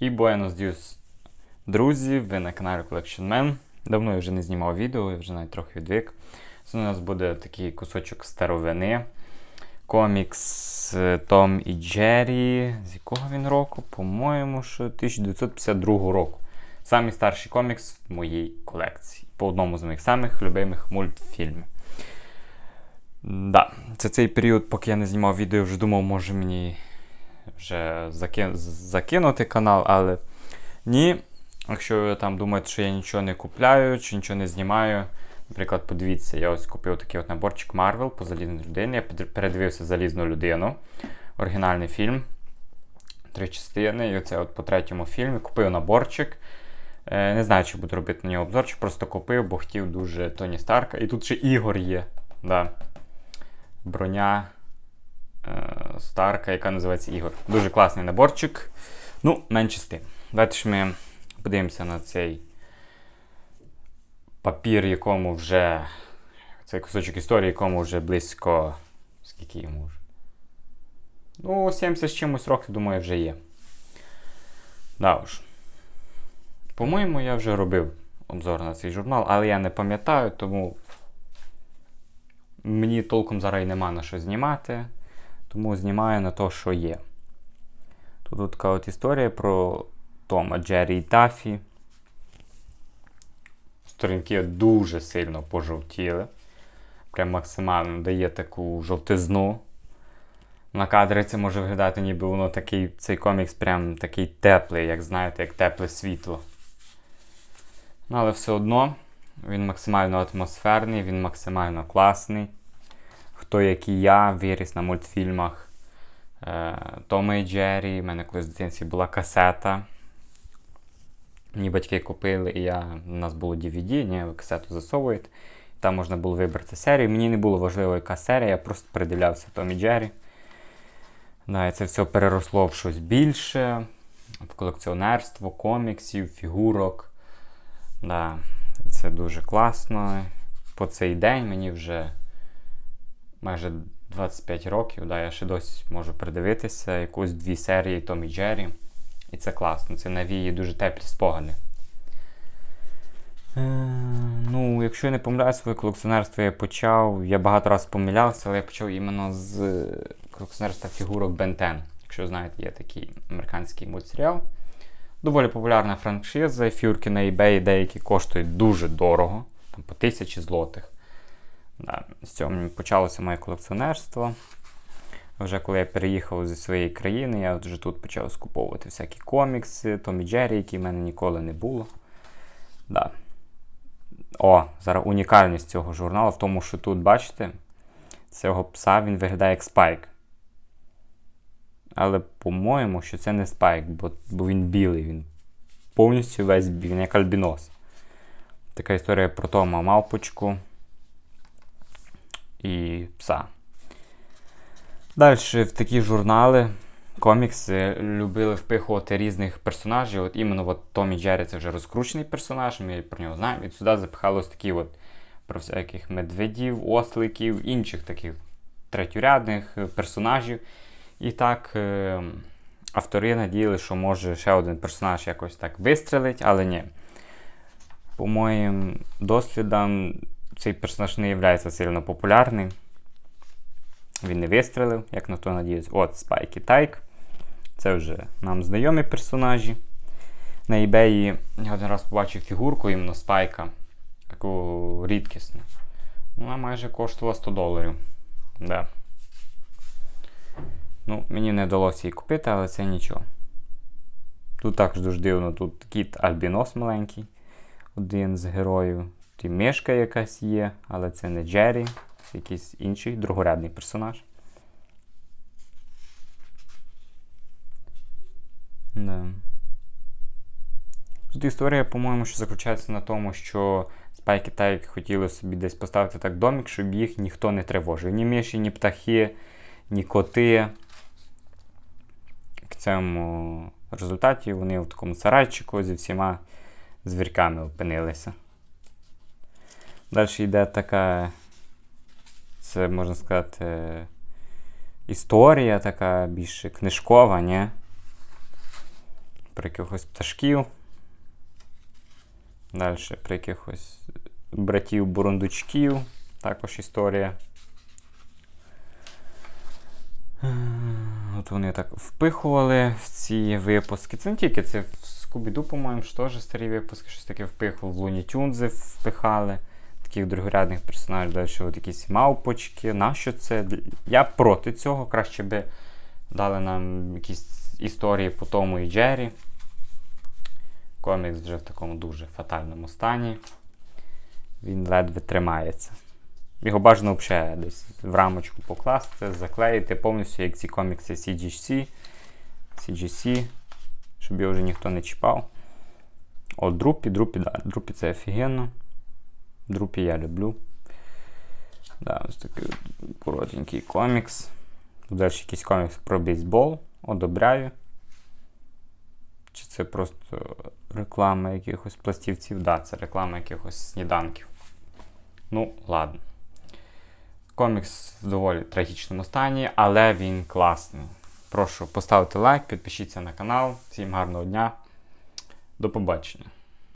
І Buenos Dias, друзі, ви на каналі Collection Man. Давно я вже не знімав відео, я вже навіть трохи відвик. Сьогодні у нас буде такий кусочок старовини. Комікс е, Том і Джері. З якого він року? По-моєму, що 1952 року. Самий старший комікс в моїй колекції. По одному з моїх самих любимих мультфільмів. Да, це цей період, поки я не знімав відео, я вже думав, може мені вже заки... закинути канал, але ні. Якщо ви там думаєте, що я нічого не купляю чи нічого не знімаю. Наприклад, подивіться, я ось купив такий от наборчик Marvel по залізній людині. Я передивився залізну людину. Оригінальний фільм. Три частини. І оце от по третьому фільмі купив наборчик. Е, не знаю, чи буду робити на нього обзорчик, просто купив, бо хотів дуже Тоні Старка. І тут ще Ігор є. Да. Броня Старка, яка називається Ігор. Дуже класний наборчик. Ну, менше з тим. Давайте ж ми подивимося на цей папір, якому вже. Цей кусочок історії, якому вже близько. Скільки йому вже? Ну, 70 з чимось років, думаю, вже є. Да уж. По-моєму, я вже робив обзор на цей журнал, але я не пам'ятаю, тому мені толком зараз і нема на що знімати. Тому знімаю на те, що є. Тут така от історія про Тома, Джері і Тафі. Сторінки дуже сильно пожовтіли. Прям максимально дає таку жовтизну. На кадрі це може виглядати, ніби воно такий, цей комікс прям такий теплий, як знаєте, як тепле світло. Ну, але все одно він максимально атмосферний, він максимально класний. Хто, як і я, виріс на мультфільмах е, Тома і Джері. У мене колись в дитинстві була касета. Мені батьки купили, і я, у нас було DVD, ні, ви касету засовуєте. Там можна було вибрати серію. Мені не було важливо, яка серія, я просто передивлявся Том і Джері. Да, і це все переросло в щось більше, в колекціонерство, коміксів, фігурок. Да, Це дуже класно. По цей день мені вже майже 25 років. Да, Я ще досі можу придивитися якусь дві серії Том і Джері. І це класно, це навіє дуже теплі спогади. Е, ну, якщо я не помиляю своє колекціонерство, я почав. Я багато разів помилявся, але я почав іменно з колекціонерства фігурок 10. Якщо знаєте, є такий американський мультсеріал. Доволі популярна франшиза. Фігурки на eBay деякі коштують дуже дорого, там по тисячі злотих. Да, З цього почалося моє колекціонерство. Вже коли я переїхав зі своєї країни, я вже тут почав скуповувати всякі комікси, Том і Джері, які в мене ніколи не було. Да. О, зараз унікальність цього журналу в тому, що тут, бачите, цього пса він виглядає як спайк. Але, по-моєму, що це не спайк, бо, бо він білий, він повністю весь білий, він як альбінос. Така історія про Тома мавпочку і пса. Далі в такі журнали, комікси любили впихувати різних персонажів. От іменно от Томі Джері це вже розкручений персонаж, ми про нього знаємо. І сюди запихалось такі от про всяких медведів, осликів, інших таких третьорядних персонажів. І так е автори надіяли, що може ще один персонаж якось так вистрелить, але ні. По моїм дослідам, цей персонаж не є сильно популярним. Він не вистрелив, як на то надіюсь. От Спайк і Тайк. Це вже нам знайомі персонажі. На eBay я один раз побачив фігурку іменно Спайка. Таку рідкісну. Вона майже коштувала 100 доларів. Да. Ну, Мені не вдалося її купити, але це нічого. Тут також дуже дивно, тут кіт Альбінос маленький, один з героїв. Тут мишка якась є, але це не Джері якийсь інший другорядний персонаж. Да. Тут історія, по-моєму, що заключається на тому, що Спайк і Тайк хотіли собі десь поставити так домик, щоб їх ніхто не тривожив. Ні миші, ні птахи, ні коти. В цьому результаті вони в такому сарайчику зі всіма звірками опинилися. Далі йде така це, можна сказати, історія така більш книжкова, ні? про якихось пташків. Далі про якихось братів-бурундучків. Також історія. От вони так впихували в ці випуски. Це не тільки це в Скубіду, по-моєму, ж теж старі випуски, щось таке впихували, в Луні Тюнзи впихали. Таких другорядних персонажів, далі от якісь мавпочки. Нащо це? Я проти цього. Краще би дали нам якісь історії по Тому і Джері. Комікс вже в такому дуже фатальному стані. Він ледве тримається. Його бажано взагалі десь в рамочку покласти, заклеїти повністю, як ці комікси CGC, CGC, щоб його вже ніхто не чіпав. О, Друпі, Друпі, да, Друпі це офігенно. Друпі я люблю. Да, ось такий от коротенький комікс. Далі якийсь комікс про бейсбол. Одобряю. Чи це просто реклама якихось пластівців? Да, це реклама якихось сніданків. Ну, ладно. Комікс в доволі трагічному стані, але він класний. Прошу поставити лайк, підпишіться на канал. Всім гарного дня. До побачення.